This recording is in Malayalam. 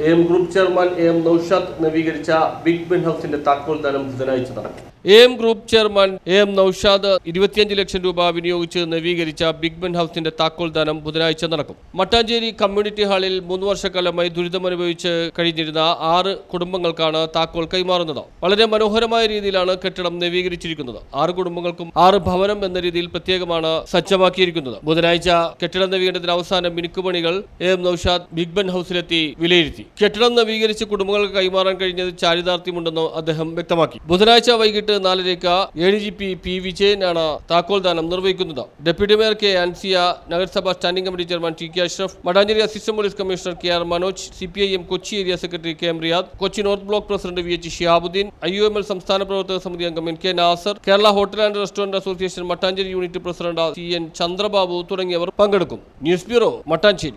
A group chairman A Naushad നവീകരിച്ച ബിഗ് ബെൻ ഹൗസിന്റെ താക്കോൽ ദാനം ബുധനാഴ്ച നടക്കും. M group chairman A Naushad ഇരുപത്തിയഞ്ച് ലക്ഷം രൂപ വിനിയോഗിച്ച് നവീകരിച്ച ബിഗ് ബെൻ ഹൗസിന്റെ താക്കോൽ ദാനം ബുധനാഴ്ച നടക്കും. മട്ടാഞ്ചേരി കമ്മ്യൂണിറ്റി ഹാളിൽ മൂന്ന് വർഷക്കാലമായി ദുരിതമനുഭവിച്ച് കഴിഞ്ഞിരുന്ന ആറ് കുടുംബങ്ങൾക്കാണ് താക്കോൽ കൈമാറുന്നത്. വളരെ മനോഹരമായ രീതിയിലാണ് കെട്ടിടം നവീകരിച്ചിരിക്കുന്നത്. ആറ് കുടുംബങ്ങൾക്കും ആറ് ഭവനം എന്ന രീതിയിൽ പ്രത്യേകമാണ് സജ്ജമാക്കിയിരിക്കുന്നത്. ബുധനാഴ്ച കെട്ടിട നവീകരണത്തിന് അവസാന മിനുക്കുപണികൾ എം നൌഷാദ് ബിഗ് ബെൻ ഹൗസിലെത്തി വിലയിരുത്തി. കെട്ടിടം നവീകരിച്ച് കുടുംബങ്ങൾക്ക് കൈമാറാൻ കഴിഞ്ഞത് ചാരിതാർത്ഥ്യമുണ്ടെന്ന് അദ്ദേഹം വ്യക്തമാക്കി. ബുധനാഴ്ച വൈകിട്ട് നാലരയ്ക്ക് A D G P P വിജയനാണ് താക്കോൽ ദാനം നിർവഹിക്കുന്നത്. ഡെപ്യൂട്ടി മേയർ കെ ആൻസിയ നഗരസഭാ standing committee chairman T K Ashraf Mattancherry assistant police commissioner K R Manoj C P I M Kochi area secretary K M Riyad Kochi north block president V H Shiabuddin I U M L സംസ്ഥാന പ്രവർത്തക സമിതി അംഗം N K Nasar Kerala hotel and restaurant association Mattancherry unit president C N Chandrababu തുടങ്ങിയവർ പങ്കെടുക്കും. News bureau Mattancherry.